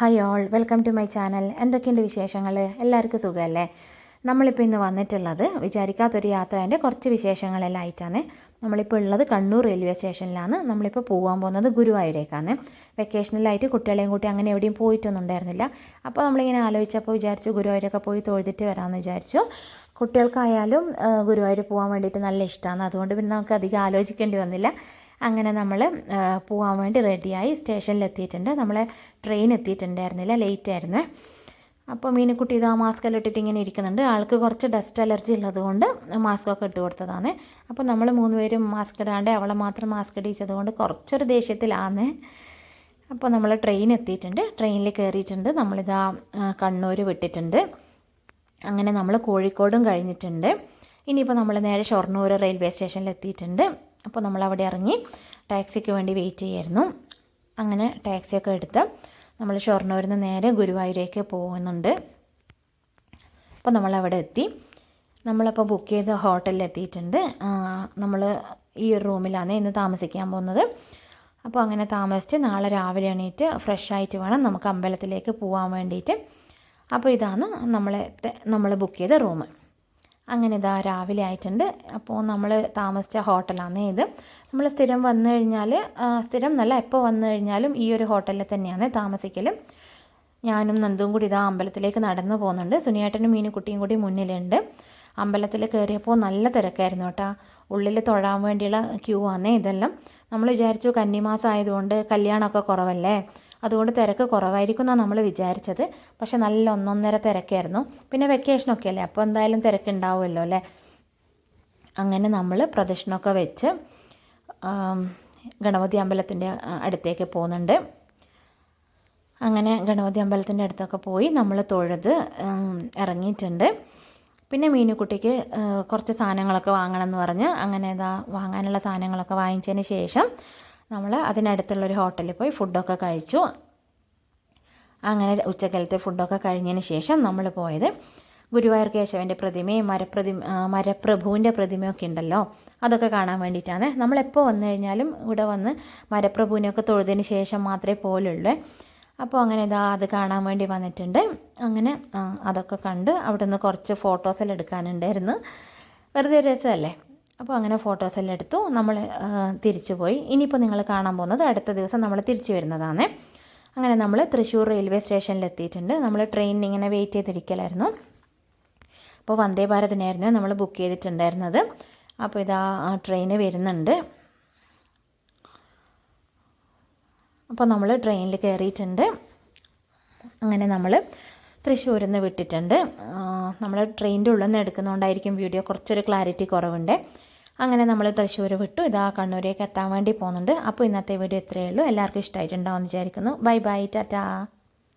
Hi all welcome to my channel എന്തൊക്കെയുണ്ട് വിശേഷങ്ങൾ എല്ലാവർക്കും സുഖമല്ലേ? നമ്മളിപ്പോൾ ഇന്ന് വന്നിട്ടുള്ളത് വിചാരിക്കാത്തൊരു യാത്രേന്റെ കുറച്ച് വിശേഷങ്ങളെല്ലാം ആയിട്ടാണ്. നമ്മളിപ്പോൾ ഉള്ളത് കണ്ണൂർ റെയിൽവേ സ്റ്റേഷനിലാണ് നമ്മളിപ്പോൾ പോകാൻ പോകുന്നത് ഗുരുവായൂരേക്കാണ്. വെക്കേഷനിലായിട്ട് കുട്ടികളെയും കൂട്ടി അങ്ങനെ എവിടെയും പോയിട്ടൊന്നും ഉണ്ടായിരുന്നില്ല. അപ്പോൾ നമ്മളിങ്ങനെ ആലോചിച്ചപ്പോൾ വിചാരിച്ചു ഗുരുവായൂരൊക്കെ പോയി തൊഴുതിട്ട് വരാമെന്ന് വിചാരിച്ചു. കുട്ടികൾക്കായാലും ഗുരുവായൂർ പോകാൻ വേണ്ടിയിട്ട് നല്ല ഇഷ്ടമാണ് അതുകൊണ്ട് പിന്നെ നമുക്ക് അധികം ആലോചിക്കേണ്ടി വന്നില്ല. അങ്ങനെ നമ്മൾ പോകാൻ വേണ്ടി റെഡിയായി സ്റ്റേഷനിൽ എത്തിയിട്ടുണ്ട് നമ്മളെ ട്രെയിൻ എത്തിയിട്ടുണ്ടായിരുന്നില്ല ലേറ്റ് ആയിരുന്നു. അപ്പോൾ മീനുക്കുട്ടി ഇതാ മാസ്ക് എല്ലാം ഇട്ടിട്ട് ഇങ്ങനെ ഇരിക്കുന്നുണ്ട്. ആൾക്ക് കുറച്ച് ഡസ്റ്റ് അലർജി ഉള്ളതുകൊണ്ട് മാസ്കൊക്കെ ഇട്ട് കൊടുത്തതാണ്. അപ്പോൾ നമ്മൾ മൂന്ന് പേരും മാസ്ക് ഇടാണ്ട് അവളെ മാത്രം മാസ്ക് ഇടിച്ചത് കൊണ്ട് കുറച്ചൊരു ദേഷ്യത്തിലാണ് അപ്പോൾ നമ്മൾ ട്രെയിൻ എത്തിയിട്ടുണ്ട്. ട്രെയിനിൽ കയറിയിട്ടുണ്ട് നമ്മളിതാ കണ്ണൂർ വിട്ടിട്ടുണ്ട്. അങ്ങനെ നമ്മൾ കോഴിക്കോടും കഴിഞ്ഞിട്ടുണ്ട്. ഇനിയിപ്പോൾ നമ്മൾ നേരെ ഷൊർണൂർ റെയിൽവേ സ്റ്റേഷനിൽ എത്തിയിട്ടുണ്ട് അപ്പോൾ നമ്മൾ അവിടെ ഇറങ്ങി ടാക്സിക്ക് വേണ്ടി വെയിറ്റ് ചെയ്യായിരുന്നു അങ്ങനെ ടാക്സിയൊക്കെ എടുത്ത് നമ്മൾ ഷൊർണൂരിൽ നിന്ന് നേരെ ഗുരുവായൂരേക്ക് പോകുന്നുണ്ട്. അപ്പോൾ നമ്മൾ അവിടെ എത്തി. നമ്മളപ്പോൾ ബുക്ക് ചെയ്ത ഹോട്ടലിൽ എത്തിയിട്ടുണ്ട്. നമ്മൾ ഈ ഒരു റൂമിലാണ് ഇന്ന് താമസിക്കാൻ പോകുന്നത്. അപ്പോൾ അങ്ങനെ താമസിച്ച് നാളെ രാവിലെ എണീറ്റ് ഫ്രഷ് ആയിട്ട് വേണം നമുക്ക് അമ്പലത്തിലേക്ക് പോകാൻ വേണ്ടിയിട്ട്. അപ്പോൾ ഇതാണ് നമ്മളെ നമ്മൾ ബുക്ക് ചെയ്ത റൂം അങ്ങനെ ഇതാ രാവിലെ ആയിട്ടുണ്ട്. അപ്പോൾ നമ്മൾ താമസിച്ച ഹോട്ടലാണ് ഇത്. നമ്മൾ സ്ഥിരം വന്നു കഴിഞ്ഞാൽ സ്ഥിരം നല്ല എപ്പോൾ വന്നു കഴിഞ്ഞാലും ഈ ഒരു ഹോട്ടലിൽ തന്നെയാണ് താമസിക്കലും. ഞാനും നന്ദും കൂടി ഇതാ അമ്പലത്തിലേക്ക് നടന്നു പോകുന്നുണ്ട്. സുനിയേട്ടനും മീനുക്കുട്ടിയും കൂടി മുന്നിലുണ്ട്. അമ്പലത്തിൽ കയറിയപ്പോൾ നല്ല തിരക്കായിരുന്നു കേട്ടോ. ഉള്ളിൽ തൊഴാൻ വേണ്ടിയുള്ള ക്യൂ ആണ് ഇതെല്ലാം. നമ്മൾ വിചാരിച്ചു കന്നിമാസം ആയതുകൊണ്ട് കല്യാണമൊക്കെ കുറവല്ലേ? അതുകൊണ്ട് തിരക്ക് കുറവായിരിക്കും എന്നാണ് നമ്മൾ വിചാരിച്ചത്. പക്ഷെ നല്ല ഒന്നൊന്നര തിരക്കായിരുന്നു. പിന്നെ വെക്കേഷനൊക്കെ അല്ലേ? അപ്പോൾ എന്തായാലും തിരക്കുണ്ടാവുമല്ലോ അല്ലേ? അങ്ങനെ നമ്മൾ പ്രദക്ഷിണമൊക്കെ വെച്ച് ഗണപതി അമ്പലത്തിന്റെ അടുത്തേക്ക് പോകുന്നുണ്ട്. അങ്ങനെ ഗണപതി അമ്പലത്തിന്റെ അടുത്തൊക്കെ പോയി നമ്മൾ തൊഴുത് ഇറങ്ങിയിട്ടുണ്ട്. പിന്നെ മീനുക്കുട്ടിക്ക് കുറച്ച് സാധനങ്ങളൊക്കെ വാങ്ങണം എന്ന് പറഞ്ഞ് അങ്ങനെ ഇതാ വാങ്ങാനുള്ള സാധനങ്ങളൊക്കെ വാങ്ങിച്ചതിന് ശേഷം നമ്മൾ അതിനടുത്തുള്ളൊരു ഹോട്ടലിൽ പോയി ഫുഡൊക്കെ കഴിച്ചു. അങ്ങനെ ഉച്ചക്കാലത്തെ ഫുഡൊക്കെ കഴിഞ്ഞതിന് ശേഷം നമ്മൾ പോയത് ഗുരുവായൂർ കേശവന്റെ പ്രതിമയും മരപ്രതി മരപ്രഭുവിന്റെ പ്രതിമയൊക്കെ ഉണ്ടല്ലോ അതൊക്കെ കാണാൻ വേണ്ടിയിട്ടാണ്. നമ്മളെപ്പോൾ വന്നു കഴിഞ്ഞാലും ഇവിടെ വന്ന് മരപ്രഭുവിനെയൊക്കെ തൊഴുതിന് ശേഷം മാത്രമേ പോലുള്ളൂ. അപ്പോൾ അങ്ങനെ ഇതാ അത് കാണാൻ വേണ്ടി വന്നിട്ടുണ്ട്. അങ്ങനെ അതൊക്കെ കണ്ട് അവിടെ നിന്ന് കുറച്ച് ഫോട്ടോസെല്ലാം എടുക്കാനുണ്ടായിരുന്നു. വെറുതെ രസമല്ലേ? അപ്പോൾ അങ്ങനെ ഫോട്ടോസെല്ലാം എടുത്തു. നമ്മൾ തിരിച്ചു പോയി. ഇനിയിപ്പോൾ നിങ്ങൾ കാണാൻ പോകുന്നത് അടുത്ത ദിവസം നമ്മൾ തിരിച്ചു വരുന്നതാണ്. അങ്ങനെ നമ്മൾ തൃശ്ശൂർ റെയിൽവേ സ്റ്റേഷനിൽ എത്തിയിട്ടുണ്ട്. നമ്മൾ ട്രെയിനിന് ഇങ്ങനെ വെയിറ്റ് ചെയ്തിരിക്കലായിരുന്നു. അപ്പോൾ വന്ദേ ഭാരതിനായിരുന്നു നമ്മൾ ബുക്ക് ചെയ്തിട്ടുണ്ടായിരുന്നത്. അപ്പോൾ ഇതാ ട്രെയിന് വരുന്നുണ്ട്. അപ്പോൾ നമ്മൾ ട്രെയിനിൽ കയറിയിട്ടുണ്ട്. അങ്ങനെ നമ്മൾ തൃശ്ശൂരിൽ നിന്ന് വിട്ടിട്ടുണ്ട്. നമ്മൾ ട്രെയിനിന്റെ ഉള്ളിൽ നിന്ന് എടുക്കുന്നതുകൊണ്ടായിരിക്കും വീഡിയോ കുറച്ചൊരു ക്ലാരിറ്റി കുറവുണ്ട്. അങ്ങനെ നമ്മൾ തൃശ്ശൂർ വിട്ടു. ഇതാ കണ്ണൂരേക്ക് എത്താൻ വേണ്ടി പോകുന്നുണ്ട്. അപ്പോൾ ഇന്നത്തെ വീഡിയോ ഇത്രയേ ഉള്ളൂ. എല്ലാവർക്കും ഇഷ്ടമായിട്ടുണ്ടാവും എന്ന് വിചാരിക്കുന്നു. Bye bye tata.